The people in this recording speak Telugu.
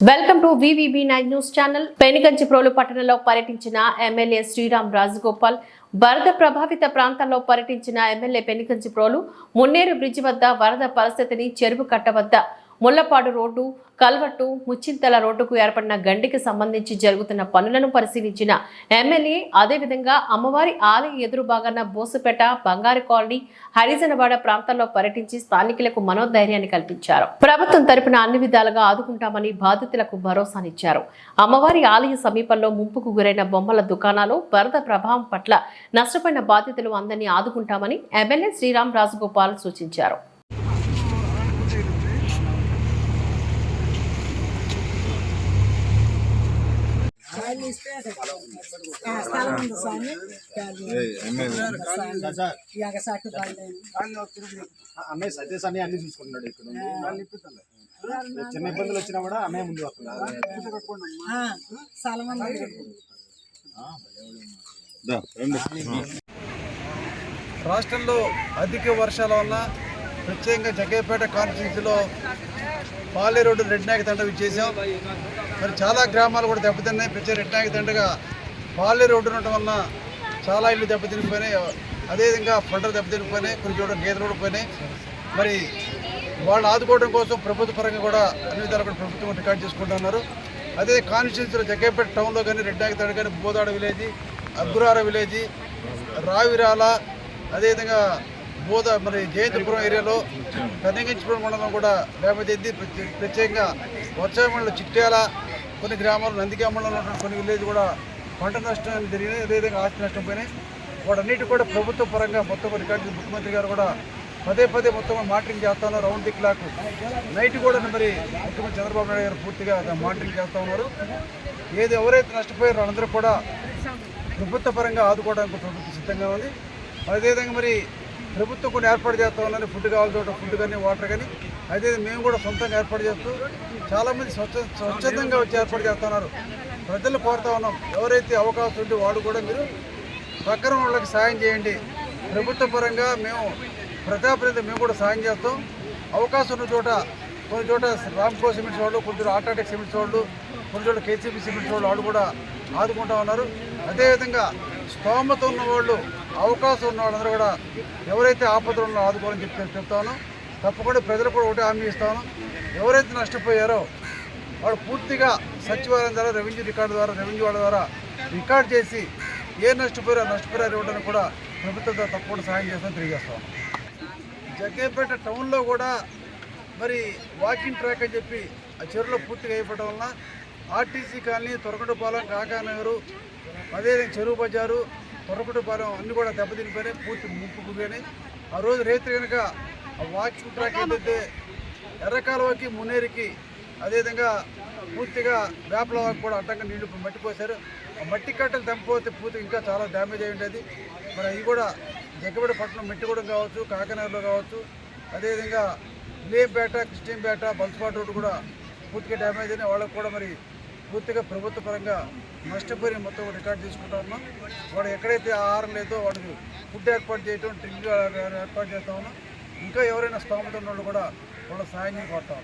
Welcome to VVB nine news channel. Penuganchiprolu పట్టణంలో పర్యటించిన ఎమ్మెల్యే శ్రీరామ్ రాజగోపాల్ వరద ప్రభావిత ప్రాంతాల్లో పర్యటించిన ఎమ్మెల్యే పెనుగంచిప్రోలు మున్నేరు బ్రిడ్జి వద్ద వరద పరిస్థితిని చెరువు కట్ట వద్ద ముళ్ళపాడు రోడ్డు కల్వట్టు ముచ్చింతల రోడ్డుకు ఏర్పడిన గండికి సంబంధించి జరుగుతున్న పనులను పరిశీలించిన ఎమ్మెల్యే అదేవిధంగా అమ్మవారి ఆలయ ఎదురు భాగాన బోసుపేట బంగారు కాలనీ హరిజనవాడ ప్రాంతాల్లో పర్యటించి స్థానికులకు మనోధైర్యాన్ని కల్పించారు. ప్రభుత్వం తరపున అన్ని విధాలుగా ఆదుకుంటామని బాధితులకు భరోసానిచ్చారు. అమ్మవారి ఆలయ సమీపంలో ముంపుకు గురైన బొమ్మల దుకాణాలు వరద ప్రభావం పట్ల నష్టపోయిన బాధితులు అందరినీ ఆదుకుంటామని ఎమ్మెల్యే శ్రీరామ్ రాజగోపాల్ సూచించారు ఆ, స్థలం ఉంది. స్వామి. ఎగసాకు బయలుదేరి అన్నయ్య సతీష్ అని అన్ని చూసుకుంటున్నాడు ఇక్కడ. చిన్న ఇబ్బందులు వచ్చినా కూడా అన్నయ్య ముందు వస్తున్నాడు స్థలం రాష్ట్రంలో అధిక వర్షాల వల్ల ప్రత్యేకంగా జగ్గేపేట కాన్స్టిట్యూన్సీలో పాలే రోడ్డు రెడ్ నాయక తండ చేసాం మరి చాలా గ్రామాలు కూడా దెబ్బతిన్నాయి. ప్రత్యేక రెడ్ నాయక బాల్య పాలే రోడ్డు ఉండటం వలన చాలా ఇల్లు దెబ్బతినిపోయినాయి. అదేవిధంగా పంటలు దెబ్బతినిపోయినాయి. కొన్ని చోట్ల గేదెలు కూడా పోయినాయి. మరి వాళ్ళు ఆదుకోవడం కోసం ప్రభుత్వ పరంగా కూడా అన్ని విధాలు కూడా ప్రభుత్వం రికార్డ్ చేసుకుంటున్నారు అదే కాన్స్టిట్యూన్సీలో జగ్గేపేట టౌన్లో కానీ రెడ్డాకి తాడు కానీ బోదాడ విలేజ్ అగ్గురార విలేజ్ రావిరాల అదేవిధంగా బోధ మరి జయంతిపురం ఏరియాలో కన్నిగించిపురం మండలం కూడా డ్యామేజ్ అయింది ప్రత్యేకంగా వర్షామండలం చిట్యాల కొన్ని గ్రామాలు నందిగా మండలంలో కొన్ని విలేజ్ కూడా పంట నష్టం జరిగినాయి. అదేవిధంగా ఆస్తి నష్టం పోయినాయి. వాటన్నిటి కూడా ప్రభుత్వ పరంగా మొత్తం రికార్డు ముఖ్యమంత్రి గారు కూడా పదే పదే మొత్తం మానిటరింగ్ చేస్తా ఉన్నారు. Round the clock. నైట్ కూడా మరి ముఖ్యమంత్రి చంద్రబాబు నాయుడు గారు పూర్తిగా మానిటరింగ్ చేస్తూ ఉన్నారు. ఏది ఎవరైతే నష్టపోయారో వాళ్ళందరూ కూడా ప్రభుత్వ పరంగా ఆదుకోవడానికి ప్రభుత్వం సిద్ధంగా ఉంది. అదేవిధంగా మరి ప్రభుత్వం కొన్ని ఏర్పాటు చేస్తా ఉందని ఫుడ్ కావాలి ఫుడ్ కానీ వాటర్ కానీ. అయితే మేము కూడా సొంతంగా ఏర్పాటు చేస్తూ చాలామంది స్వచ్ఛ స్వచ్ఛందంగా వచ్చి ఏర్పాటు చేస్తున్నారు. ప్రజలు కోరుతా ఉన్నాం. ఎవరైతే అవకాశం ఉంటే వాడు కూడా మీరు పక్కన వాళ్ళకి సాయం చేయండి. ప్రభుత్వ పరంగా మేము ప్రజాప్రతినిధి మేము కూడా సాయం చేస్తాం. అవకాశం ఉన్న చోట కొన్ని చోట రామ్కో సిమెంట్స్ వాళ్ళు కొన్ని చోట ఆటాటెక్ సిమెంట్స్ వాళ్ళు కొన్ని చోట కేసీబీ సిమెంట్స్ వాళ్ళు వాళ్ళు కూడా ఆదుకుంటా ఉన్నారు. అదేవిధంగా స్తోమత ఉన్న వాళ్ళు అవకాశం ఉన్న వాళ్ళందరూ కూడా ఎవరైతే ఆపదలు ఉన్నారో ఆదుకోవాలని చెప్పి చెప్తాను తప్పకుండా ప్రజలు కూడా ఒకటి హామీ ఇస్తాను ఎవరైతే నష్టపోయారో వాడు పూర్తిగా సచివాలయం ద్వారా రెవెన్యూ రికార్డు ద్వారా రెవెన్యూ వాళ్ళ ద్వారా రికార్డ్ చేసి ఏ నష్టపోయారో నష్టపోయారు ఇవ్వడానికి కూడా ప్రభుత్వం తప్పకుండా సహాయం చేస్తామని తెలియజేస్తాం జగ్గేపేట టౌన్లో కూడా మరి వాకింగ్ ట్రాక్ అని చెప్పి ఆ చెరువులో పూర్తిగా అయిపోవడం వలన ఆర్టీసీ కాలనీ తొరకటపాలెం కాకానగరు అదేవిధంగా చెరువు బజారు తొరకటపాలెం అన్నీ కూడా దెబ్బతినిపోయినాయి పూర్తి ముప్పు ఆ రోజు రైతు కనుక వాకింగ్ ట్రాక్ ఏంటంటే ఎర్రకాలువకి మున్నేరికి అదేవిధంగా పూర్తిగా వేపల కూడా అడ్డంగా నీళ్ళు మట్టి పోసారు. ఆ మట్టి కట్టలు తెంపపోతే పూర్తి ఇంకా చాలా డ్యామేజ్ అయి ఉండేది. మరి అవి కూడా జగ్గబడి పట్టణం మెట్టిగూడెం కావచ్చు కాకినాడలో కావచ్చు అదేవిధంగా లేపేట కృష్ణంపేట బల్స్పాట్ రోడ్డు కూడా పూర్తిగా డ్యామేజ్ అయిన వాళ్ళకు కూడా మరి పూర్తిగా ప్రభుత్వ పరంగా నష్టపోయిన మొత్తం రికార్డు తీసుకుంటా ఉన్నాం. వాడు ఎక్కడైతే ఆహారం లేదో వాడికి ఫుడ్ ఏర్పాటు చేయటం డ్రింక్ ఏర్పాటు చేస్తా ఉన్నాం. ఇంకా ఎవరైనా స్తోమత ఉన్న కూడా వాళ్ళ సహాయం కోరుతా